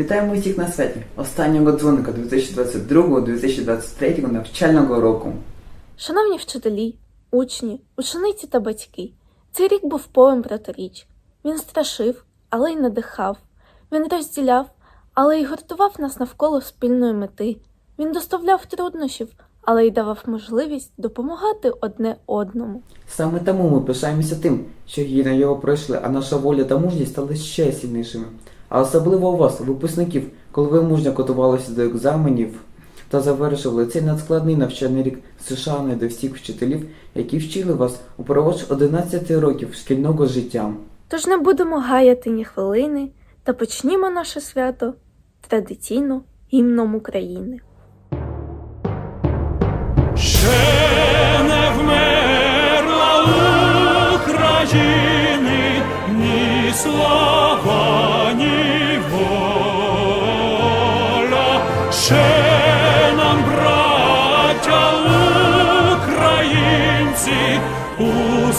Вітаємо усіх на святі останнього дзвоника 2022-2023 навчального року. Шановні вчителі, учні, учениці та батьки, цей рік був повен протиріч. Він страшив, але й надихав. Він розділяв, але й гуртував нас навколо спільної мети. Він доставляв труднощів, але й давав можливість допомагати одне одному. Саме тому ми пишаємося тим, що гірно його пройшли, а наша воля та мужність стали ще сильнішими. А особливо у вас, випускників, коли ви мужньо готувалися до екзаменів та завершили цей надскладний навчальний рік з шаною до всіх вчителів, які вчили вас упродовж 11 років шкільного життя. Тож не будемо гаяти ні хвилини та почнімо наше свято традиційно гімном України.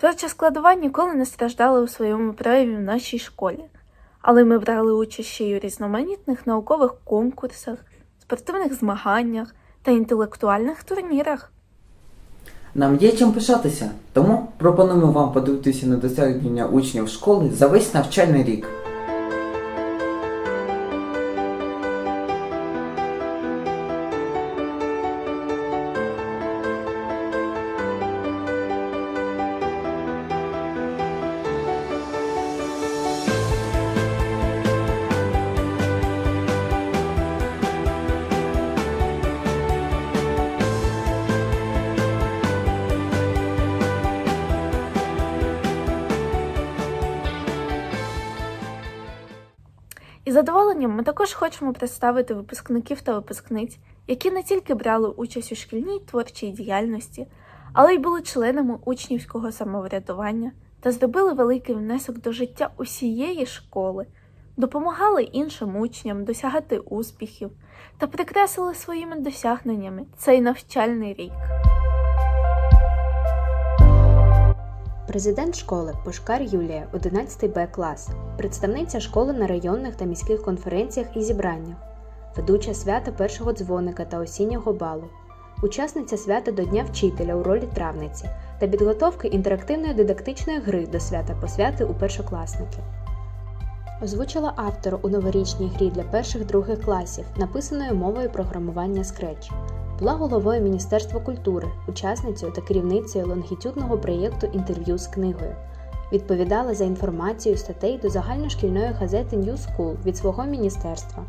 Творча складова ніколи не страждала у своєму прояві в нашій школі, але ми брали участь ще й у різноманітних наукових конкурсах, спортивних змаганнях та інтелектуальних турнірах. Нам є чим пишатися, тому пропонуємо вам подивитися на досягнення учнів школи за весь навчальний рік. Задоволенням ми також хочемо представити випускників та випускниць, які не тільки брали участь у шкільній творчій діяльності, але й були членами учнівського самоврядування та зробили великий внесок до життя усієї школи, допомагали іншим учням досягати успіхів та прикрасили своїми досягненнями цей навчальний рік. Президент школи Пушкар Юлія, 11 Б клас, представниця школи на районних та міських конференціях і зібраннях, ведуча свята першого дзвоника та осіннього балу, учасниця свята до Дня вчителя у ролі травниці та підготовки інтерактивної дидактичної гри до свята посвяти у першокласників. Озвучила автора у новорічній грі для перших-других класів, написаною мовою програмування Scratch. Була головою Міністерства культури, учасницею та керівницею лонгітюдного проєкту інтерв'ю з книгою. Відповідала за інформацію статей до загальношкільної газети New School від свого міністерства.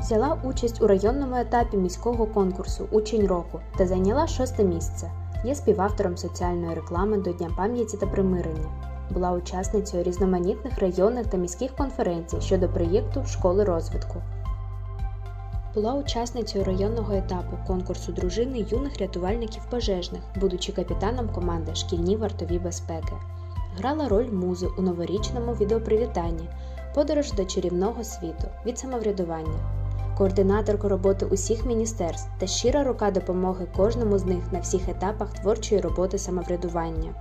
Взяла участь у районному етапі міського конкурсу Учень року та зайняла шосте місце. Є співавтором соціальної реклами до Дня пам'яті та примирення. Була учасницею різноманітних районних та міських конференцій щодо проєкту Школи розвитку. Була учасницею районного етапу конкурсу дружини юних рятувальників пожежних, будучи капітаном команди Шкільні вартові безпеки. Грала роль музи у новорічному відеопривітанні Подорож до чарівного світу від самоврядування, координаторка роботи усіх міністерств та щира рука допомоги кожному з них на всіх етапах творчої роботи самоврядування.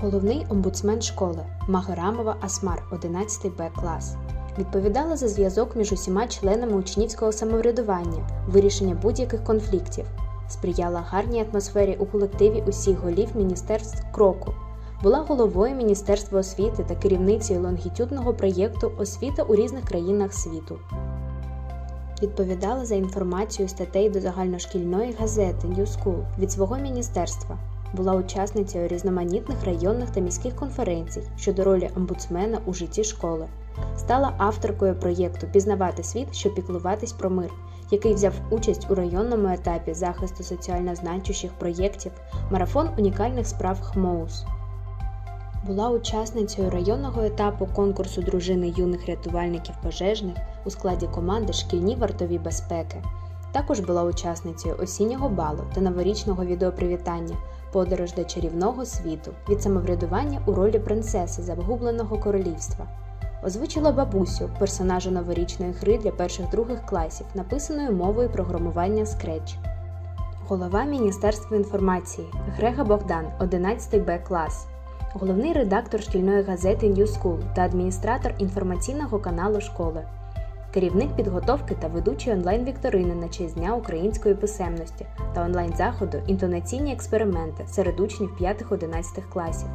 Головний омбудсмен школи Магерамова Асмар, 11 Б клас. Відповідала за зв'язок між усіма членами учнівського самоврядування, вирішення будь-яких конфліктів, сприяла гарній атмосфері у колективі усіх голів міністерств кроку. Була головою Міністерства освіти та керівницею лонгітюдного проєкту Освіта у різних країнах світу. Відповідала за інформацію статей до загальношкільної газети New School від свого міністерства. Була учасницею різноманітних районних та міських конференцій щодо ролі омбудсмена у житті школи. Стала авторкою проєкту Пізнавати світ, щоб піклуватись про мир, який взяв участь у районному етапі захисту соціально значущих проєктів Марафон унікальних справ ХМОУС. Була учасницею районного етапу конкурсу дружини юних рятувальників пожежних у складі команди Шкільні вартові безпеки. Також була учасницею осіннього балу та новорічного відеопривітання Подорож до чарівного світу від самоврядування у ролі принцеси загубленого королівства. Озвучила бабусю персонажа новорічної гри для перших других класів, написаною мовою програмування Scratch. Голова Міністерства інформації Грега Богдан, 11 Б клас. Головний редактор шкільної газети New School та адміністратор інформаційного каналу школи. Керівник підготовки та ведучий онлайн-вікторини на честь Дня української писемності та онлайн-заходу інтонаційні експерименти серед учнів 5-11 класів.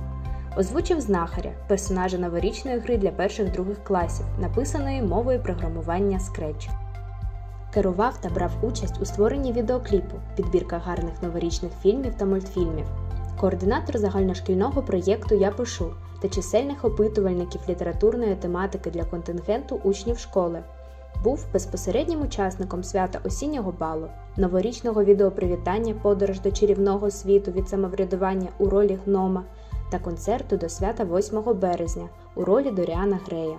Озвучив знахаря, персонажа новорічної гри для перших других класів, написаної мовою програмування Scratch. Керував та брав участь у створенні відеокліпу, підбірка гарних новорічних фільмів та мультфільмів, координатор загальношкільного проєкту Я пишу та чисельних опитувальників літературної тематики для контингенту учнів школи. Був безпосереднім учасником свята осіннього балу, новорічного відеопривітання Подорож до чарівного світу від самоврядування у ролі гнома та концерту до свята 8 березня у ролі Доріана Грея.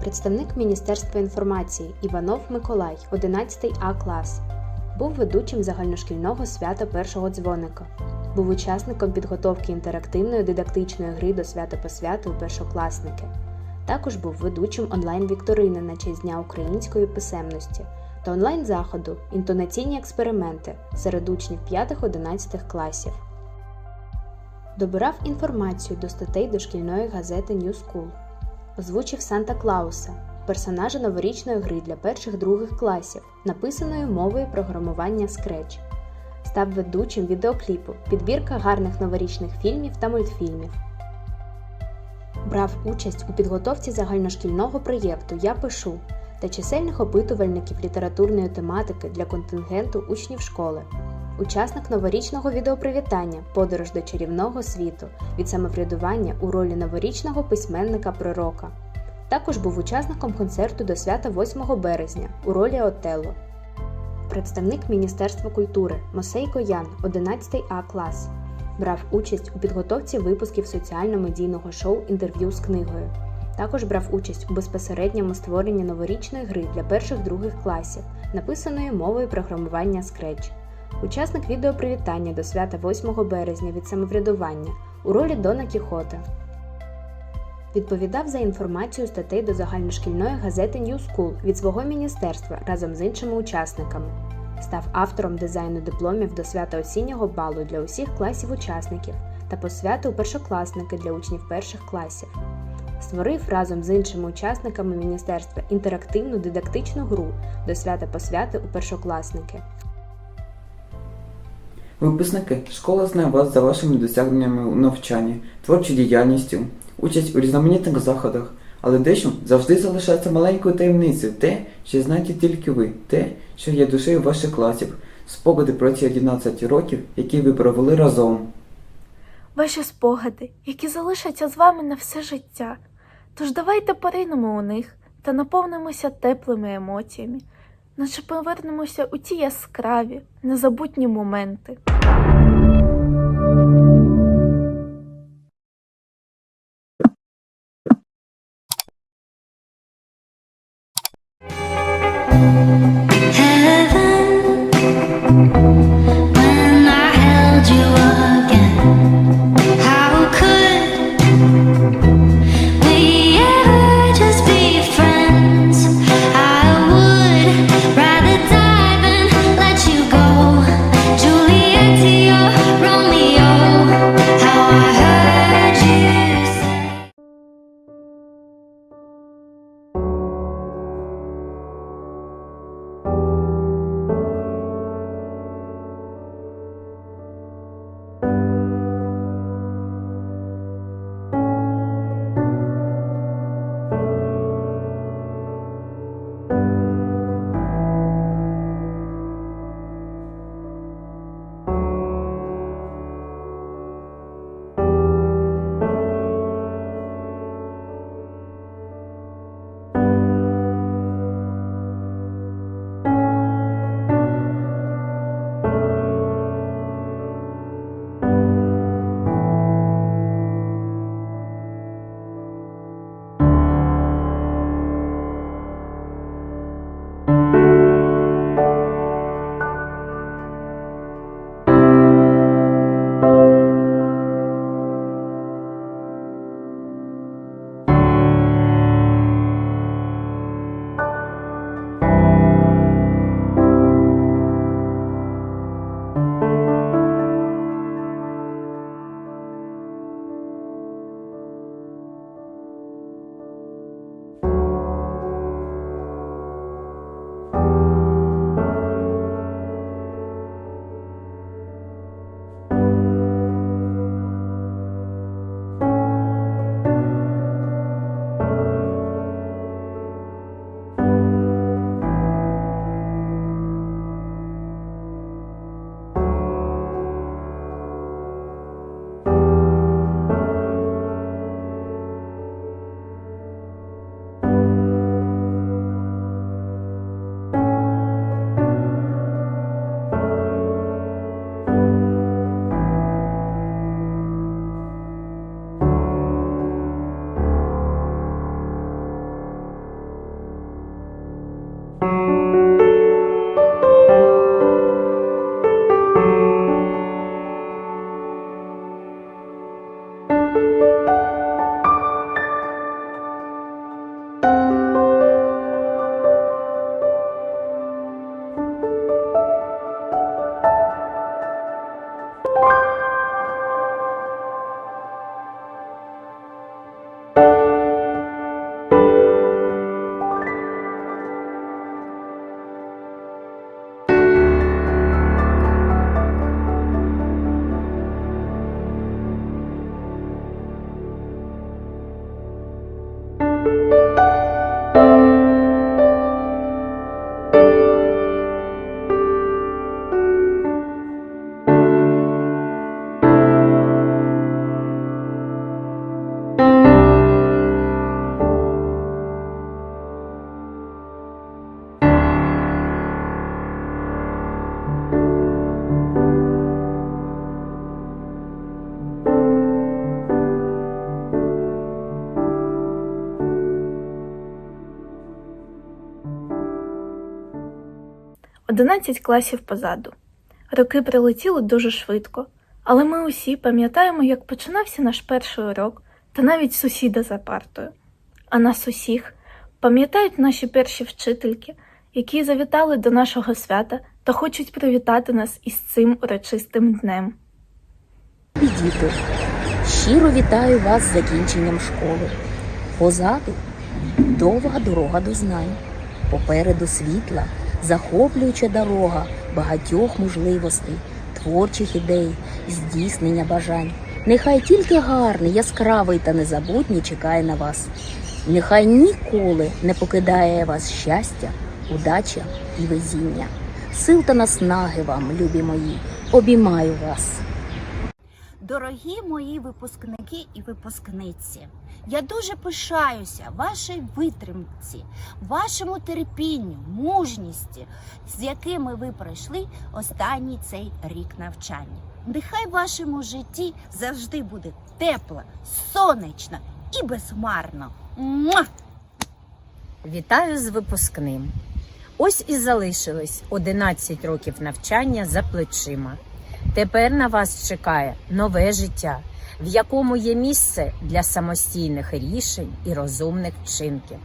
Представник Міністерства інформації Іванов Миколай, 11 А клас. Був ведучим загальношкільного свята першого дзвоника. Був учасником підготовки інтерактивної дидактичної гри до свята посвяти у першокласники. Також був ведучим онлайн-вікторини на честь Дня української писемності та онлайн-заходу інтонаційні експерименти серед учнів 5-11 класів. Добирав інформацію до статей дошкільної газети New School. Озвучив Санта Клауса, персонажа новорічної гри для перших других класів, написаною мовою програмування Scratch. Став ведучим відеокліпу, підбірка гарних новорічних фільмів та мультфільмів. Брав участь у підготовці загальношкільного проєкту Я пишу та чисельних опитувальників літературної тематики для контингенту учнів школи. Учасник новорічного відеопривітання Подорож до чарівного світу від самоврядування у ролі новорічного письменника пророка. Також був учасником концерту до свята 8 березня у ролі Отелло. Представник Міністерства культури Мосейко Ян, 11 А клас. Брав участь у підготовці випусків соціально-медійного шоу інтерв'ю з книгою. Також брав участь у безпосередньому створенні новорічної гри для перших других класів, написаної мовою програмування Scratch. Учасник відеопривітання до свята 8 березня від самоврядування у ролі Дона Кіхота. Відповідав за інформацію статей до загальношкільної газети New School від свого міністерства разом з іншими учасниками. Став автором дизайну дипломів до свята осіннього балу для усіх класів учасників та посвятив першокласники для учнів перших класів. Створив разом з іншими учасниками міністерства інтерактивну дидактичну гру до свята посвяти у першокласники. Випускники, школа знає вас за вашими досягненнями у навчанні, творчою діяльністю, участь у різноманітних заходах, але дещо завжди залишається маленькою таємницею, те, що знаєте тільки ви, те, що є душею ваших класів, спогади про ці 11 років, які ви провели разом. Ваші спогади, які залишаться з вами на все життя. Тож давайте поринемо у них та наповнимося теплими емоціями, наче повернемося у ті яскраві, незабутні моменти. 11 класів позаду. Роки прилетіли дуже швидко, але ми усі пам'ятаємо, як починався наш перший урок та навіть сусіда за партою. А нас усіх пам'ятають наші перші вчительки, які завітали до нашого свята та хочуть привітати нас із цим урочистим днем. Діти, щиро вітаю вас з закінченням школи. Позаду довга дорога до знань, попереду світла, захоплююча дорога багатьох можливостей, творчих ідей, здійснення бажань. Нехай тільки гарний, яскравий та незабутній чекає на вас. Нехай ніколи не покидає вас щастя, удача і везіння. Сил та наснаги вам, любі мої, обіймаю вас. Дорогі мої випускники і випускниці, я дуже пишаюся вашій витримці, вашому терпінню, мужності, з якими ви пройшли останній цей рік навчання. Нехай в вашому житті завжди буде тепло, сонячно і безхмарно. Муа! Вітаю з випускним. Ось і залишилось 11 років навчання за плечима. Тепер на вас чекає нове життя, в якому є місце для самостійних рішень і розумних вчинків.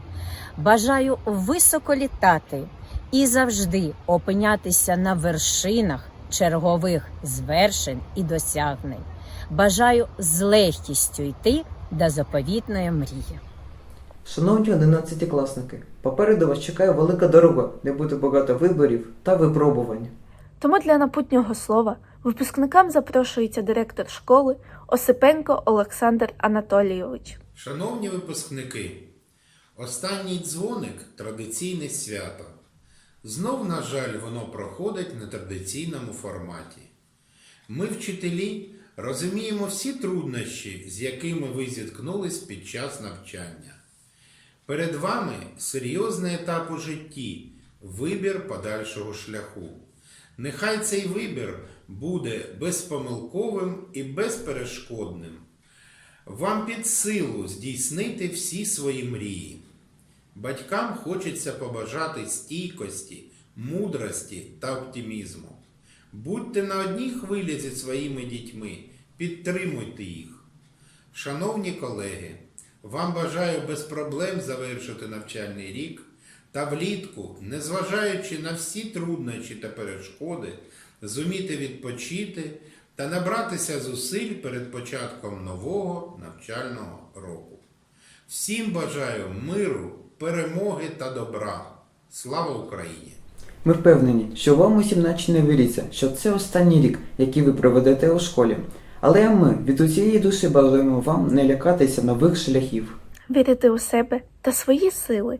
Бажаю високо літати і завжди опинятися на вершинах чергових звершень і досягнень. Бажаю з легкістю йти до заповітної мрії. Шановні одинадцятикласники, попереду вас чекає велика дорога, де буде багато виборів та випробувань. Тому для напутнього слова випускникам запрошується директор школи Осипенко Олександр Анатолійович. Шановні випускники, останній дзвоник традиційне свято. Знов, на жаль, воно проходить на традиційному форматі. Ми, вчителі, розуміємо всі труднощі, з якими ви зіткнулись під час навчання. Перед вами серйозний етап у житті, вибір подальшого шляху. Нехай цей вибір буде безпомилковим і безперешкодним. Вам під силу здійснити всі свої мрії. Батькам хочеться побажати стійкості, мудрості та оптимізму. Будьте на одній хвилі зі своїми дітьми, підтримуйте їх. Шановні колеги, вам бажаю без проблем завершити навчальний рік та влітку, незважаючи на всі труднощі та перешкоди, зуміти відпочити та набратися зусиль перед початком нового навчального року. Всім бажаю миру, перемоги та добра. Слава Україні! Ми впевнені, що вам усім наче не віриться, що це останній рік, який ви проведете у школі. Але ми від усієї душі бажаємо вам не лякатися нових шляхів. Вірити у себе та свої сили.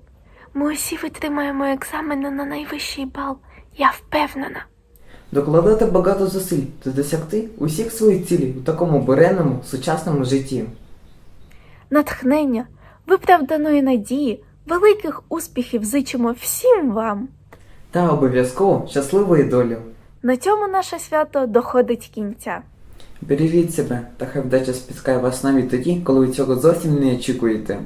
Ми усі витримаємо екзамени на найвищий бал. Я впевнена. Докладати багато зусиль та досягти усіх своїх цілей у такому буреному сучасному житті. Натхнення, виправданої надії, великих успіхів зичимо всім вам. Та обов'язково щасливої долі. На цьому наше свято доходить кінця. Бережіть себе, та хай вдача спіткає вас навіть тоді, коли ви цього зовсім не очікуєте.